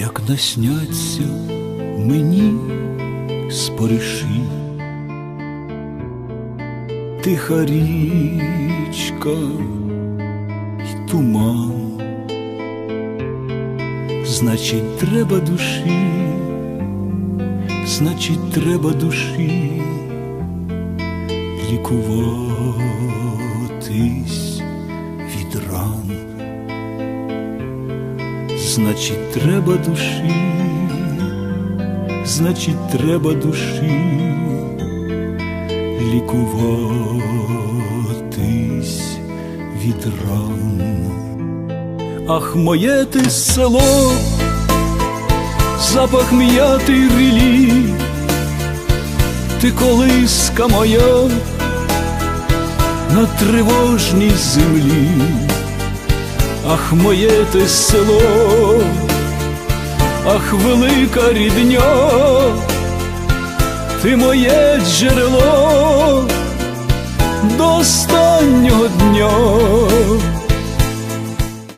як насняться мені спориші, тиха річка й туман, значить, треба душі, значить, треба душі лікуватись від ран. Значить, треба душі, значить, треба душі лікуватись від ран. Ах, моє ти село, запах м'ятий рілі, ти колиска моя на тривожній землі. Ах, моє те село, ах, велика рідня, ти моє джерело до останнього дня.